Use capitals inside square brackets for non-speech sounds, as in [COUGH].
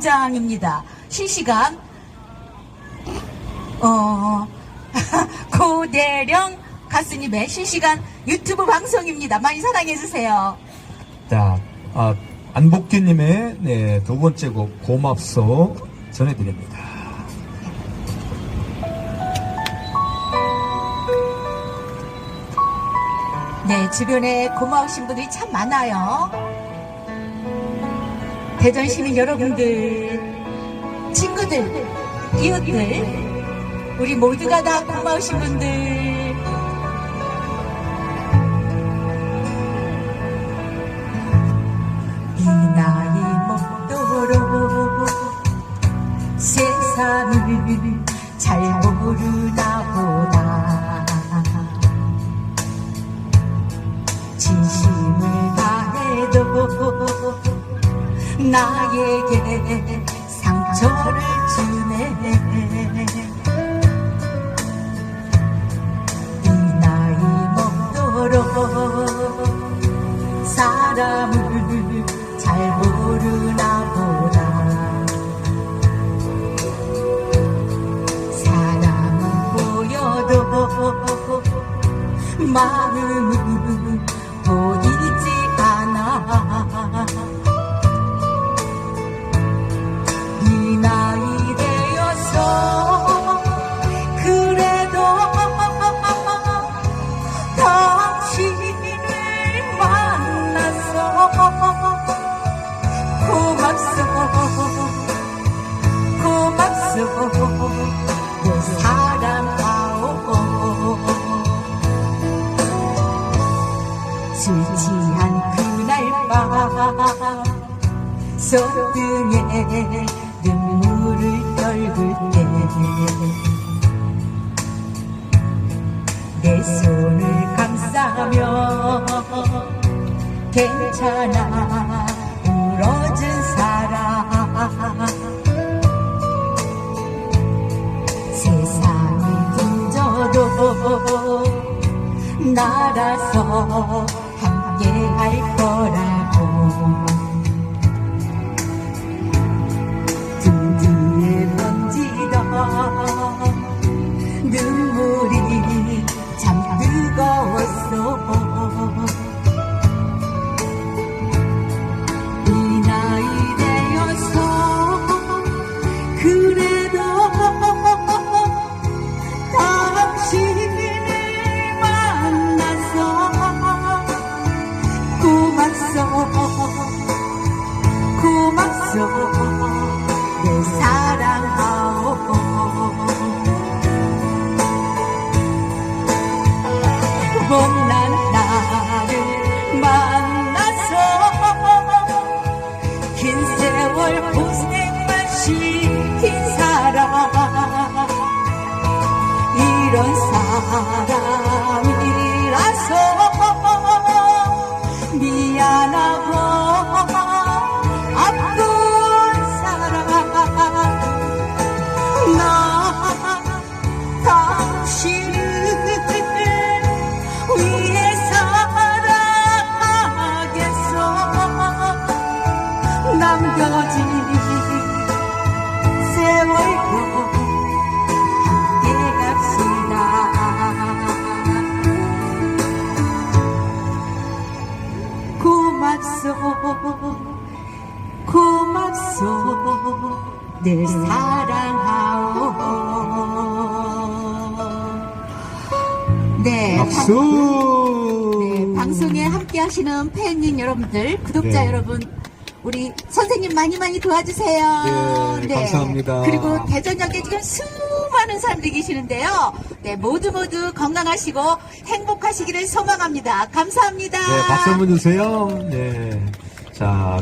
공장입니다. 실시간 어 [LAUGHS] 고대령 가수님의 실시간 유튜브 방송입니다. 많이 사랑해 주세요. 자, 아, 안복규님의 네, 두 번째 곡 고맙소 전해드립니다. 네, 주변에 고마우신 분들이 참 많아요. 대전 시민 여러분들, 친구들, 이웃들, 우리 모두가 다 고마우신 분들. 이 나이 먹도록 세상을 잘 모르나 나에게 상처를 주네. 이 나이 먹도록 사람을 잘 모르나 내 사랑하오. 술 취한 그날 밤 손등에 눈물을 떨굴 때 내 손을 감싸며 괜찮아 나라서 함께 할 거라 남겨진 세월도 함께 갑시다 고맙소 고맙소 늘 사랑하오 네, 박수! 네, 방송에 함께 하시는 팬인 여러분들, 구독자 네. 여러분, 우리 선생님 많이 많이 도와주세요. 네, 감사합니다. 그리고 대전역에 지금 수많은 사람들이 계시는데요. 네, 모두 모두 건강하시고 행복하시기를 소망합니다. 감사합니다. 네, 박수 한번 주세요. 네. 자,